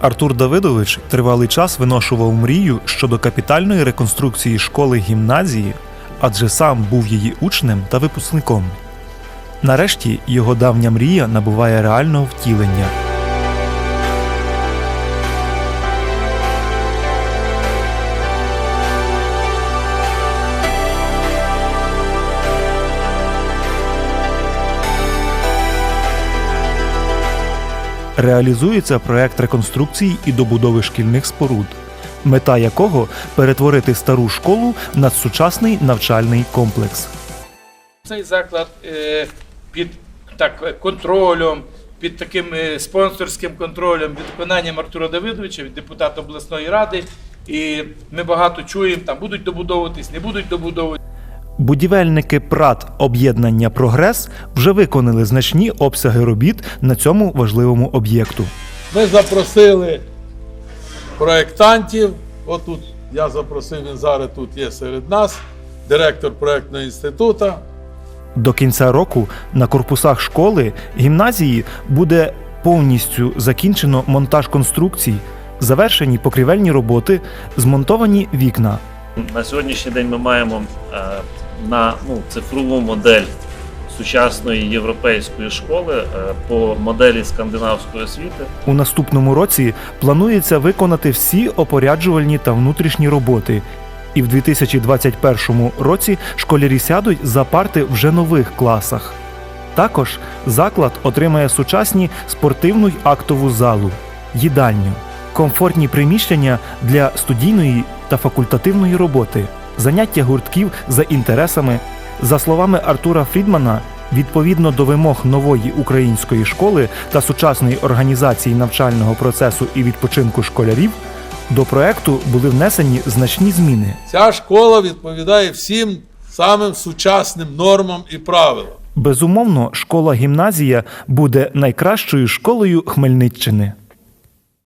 Артур Давидович тривалий час виношував мрію щодо капітальної реконструкції школи гімназії, адже сам був її учнем та випускником. Нарешті його давня мрія набуває реального втілення. Реалізується проект реконструкції і добудови шкільних споруд, мета якого перетворити стару школу на сучасний навчальний комплекс. Цей заклад е, під так, контролем, під таким е, спонсорським контролем, від виконанням Артура Давидовича, від депутата обласної ради. І ми багато чуємо, там будуть добудовуватись, не будуть добудовуватись. Будівельники ПРАТ об'єднання Прогрес вже виконали значні обсяги робіт на цьому важливому об'єкту. Ми запросили проєктантів. Отут я запросив, він зараз тут є серед нас, директор проєктного інституту. До кінця року на корпусах школи гімназії буде повністю закінчено монтаж конструкцій, завершені покрівельні роботи, змонтовані вікна. На сьогоднішній день ми маємо е, на ну, цифрову модель сучасної європейської школи е, по моделі скандинавської освіти. У наступному році планується виконати всі опоряджувальні та внутрішні роботи. І в 2021 році школярі сядуть за парти вже нових класах. Також заклад отримає сучасні спортивну й актову залу, їдальню, комфортні приміщення для студійної та факультативної роботи, заняття гуртків за інтересами. За словами Артура Фрідмана, відповідно до вимог нової української школи та сучасної організації навчального процесу і відпочинку школярів, до проекту були внесені значні зміни. Ця школа відповідає всім самим сучасним нормам і правилам. Безумовно, школа гімназія буде найкращою школою Хмельниччини.